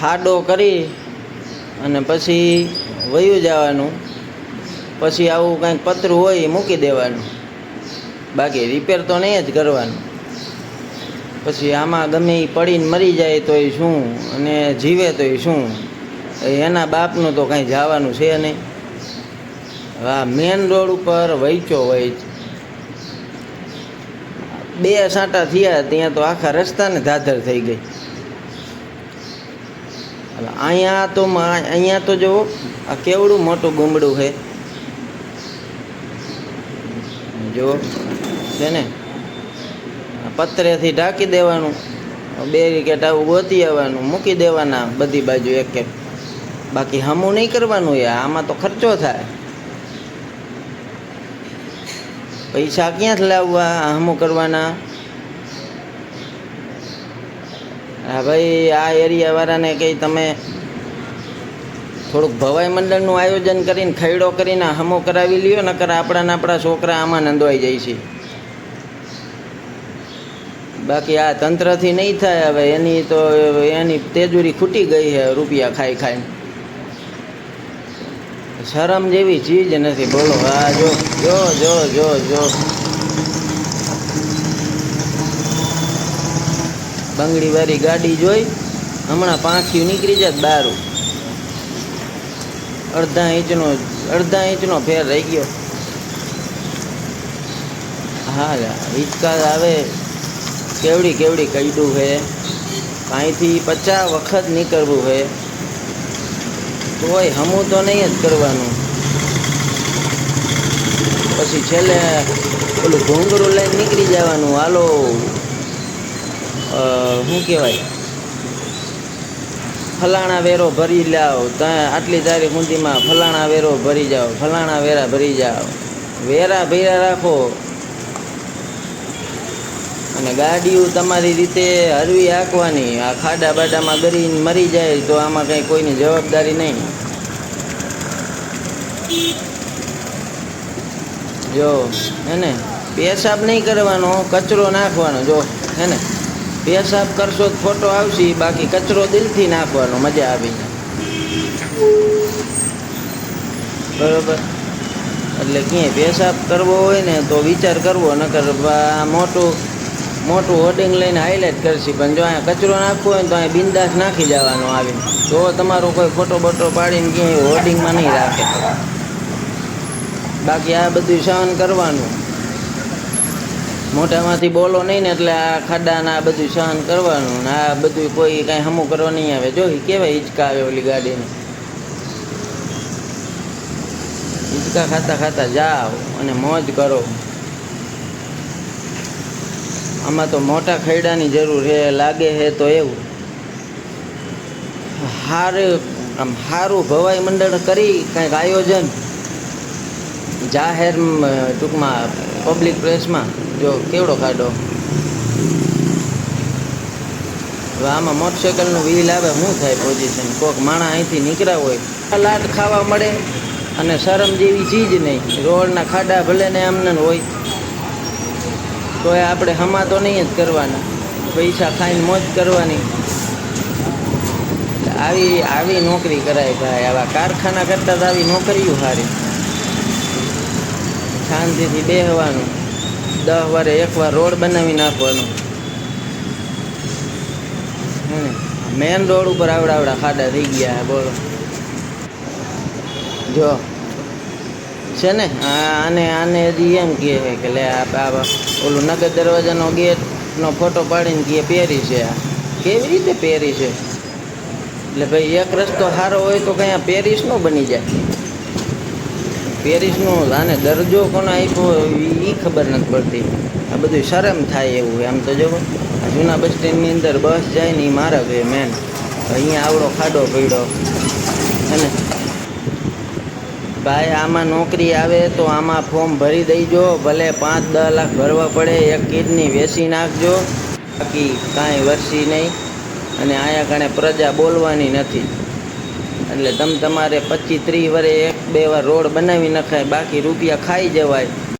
ખાડો કરી અને પછી વયું જવાનું. પછી આવું કાંઈક પતરું હોય એ મૂકી દેવાનું. બાકી રિપેર તો નહીં જ કરવાનું. પછી આમાં ગમે એ પડીને મરી જાય તો એ શું? અને જીવે તો એ શું એના બાપનું તો કાંઈ જવાનું છે નહીં. આ મેન રોડ ઉપર વૈચો વૈચ બે સાંટા થયા, ત્યાં તો આખા રસ્તાને ધાધર થઈ ગઈ. હવે અહીંયા તો અહીંયા તો જો આ કેવડું મોટું ગુમડું છે. જો, છે ને? પતરેથી ઢાંકી દેવાનું બે વિકેટ આવું ગોતી આવવાનું, મૂકી દેવાના બધી બાજુ એક એક. બાકી હમું નહીં કરવાનું યાર, આમાં તો ખર્ચો થાય. પૈસા ક્યાંથી લાવવા હમું કરવાના? હા, ભાઈ, આ એરિયાવાળાને કંઈ તમે થોડુંક ભવાઈ મંડળનું આયોજન કરીને ખૈડો કરીને હમો કરાવી લ્યો, નકર આપણા ને આપણા છોકરા આમાં નંદવાઈ જાય છે. બાકી આ તંત્રથી નહીં થાય હવે, એની તો, એની તેજુરી ખૂટી ગઈ છે રૂપિયા ખાઈ ખાઈને. શરમ જેવી ચીજ નથી, બોલો. હા, જો જો જો જો જો. બંગડી વાળી ગાડી જોઈ હમણાં પાંખ્યું નીકળી જાય બારું. અડધા ઇંચનો અડધા ઇંચનો ફેર રહી ગયો. હા લા, આવે કેવડી કેવડી કઈડું છે અહીંથી પચાસ વખત નીકળવું છે તોય હમું તો નહીં જ કરવાનું. પછી છેલ્લે પેલું ઘૂંઘરું લઈને નીકળી જવાનું. હાલો. શું કહેવાય? ફલાણા વેરો ભરી લાવ ત્યાં આટલી તારીખ ઊંધીમાં ફલાણા વેરો ભરી જાઓ, ફલાણા વેરા ભરી જાઓ. વેરા ભર્યા રાખો. અને ગાડીઓ તમારી રીતે હરવી હાંકવાની, આ ખાડા બાડામાં ગરીને મરી જાય તો આમાં કંઈ કોઈની જવાબદારી નહીં. જો, હે ને? પેશાબ નહીં કરવાનો, કચરો નાખવાનો, જો, હે ને? પેશાબ કરશો તો ફોટો આવશે બાકી કચરો દિલથી નાખવાનો, મજા આવી બરોબર? એટલે ક્યાંય પેશાબ કરવો હોય ને તો વિચાર કરવો, નકર આ મોટું મોટું હોર્ડિંગ લઈને હાઇલાઇટ કરશે, પણ જો અહીંયા કચરો નાખવો હોય તો અહીંયા બિંદાસ નાખી જવાનો આવીને તો તમારો કોઈ ફોટો બોટો પાડીને ક્યાંય હોર્ડિંગમાં નહીં રાખે. બાકી આ બધું સહન કરવાનું. મોટામાંથી બોલો નહીં ને એટલે આ ખાડાના આ બધું સહન કરવાનું ને આ બધું કોઈ કાંઈ હમું કરવા નહીં આવે. જો કેવાય હિંચકા આવે ઓલી ગાડીને. હિંચકા ખાતા ખાતા જાઓ અને મોજ કરો. આમાં તો મોટા ખૈડાની જરૂર છે લાગે છે તો એવું. હારે આમ સારું ભવાઈ મંડળ કરી કંઈક આયોજન. જાહેર ટૂંકમાં પબ્લિક પ્લેસમાં જો કેવડો ખાડો હવે આમાં મોટરસાઇકલનું વ્હીલ આવે, શું થાય પોઝિશન કોઈક માણા અહીંથી નીકળ્યા હોય લાટ ખાવા મળે અને શરમ જેવી ચીજ નહીં. રોડના ખાડા ભલે ને આમને હોય તો એ આપણે હમા તો નહીં જ કરવાના. પૈસા ખાઈને મોજ કરવાની. આવી આવી નોકરી કરાય ભાઈ. આવા કારખાના કરતાં તો આવી નોકરીઓ સારી શાંતિથી બેહવાનું. દસ વારે એકવાર રોડ બનાવી નાખવાનો. મેન રોડ ઉપર આવડા આવડા ખાડા થઈ ગયા, બોલો. જો, છે ને? આને આને હજી એમ કહે છે કે લે, આ ઓલું નગર દરવાજાનો ગેટનો ફોટો પાડીને કે પહેરી છે આ. કેવી રીતે પહેરી છે? એટલે ભાઈ, એક રસ્તો સારો હોય તો કંઈ આ પેરિસ નો બની જાય. પેરિસનો આને દરજ્જો કોને આપ્યો એ ખબર નથી પડતી. આ બધું શરમ થાય એવું આમ તો જો જૂના બસ સ્ટેન્ડની અંદર બસ જાય ને એ મારા છે મેન અહીંયા આવડો ખાડો પડ્યો. અને ભાઈ, આમાં નોકરી આવે તો આમાં ફોર્મ ભરી દઈજો ભલે પાંચ દસ લાખ ભરવા પડે, એક કિડની વેચી નાખજો. બાકી કાંઈ વરસી નહીં. અને આયા કણે પ્રજા બોલવાની નથી. એટલે તમે તમારે પચીસ, ત્રીસ વરે એક, બે વાર રોડ બનાવી નખાય, બાકી રૂપિયા ખાઈ જવાય.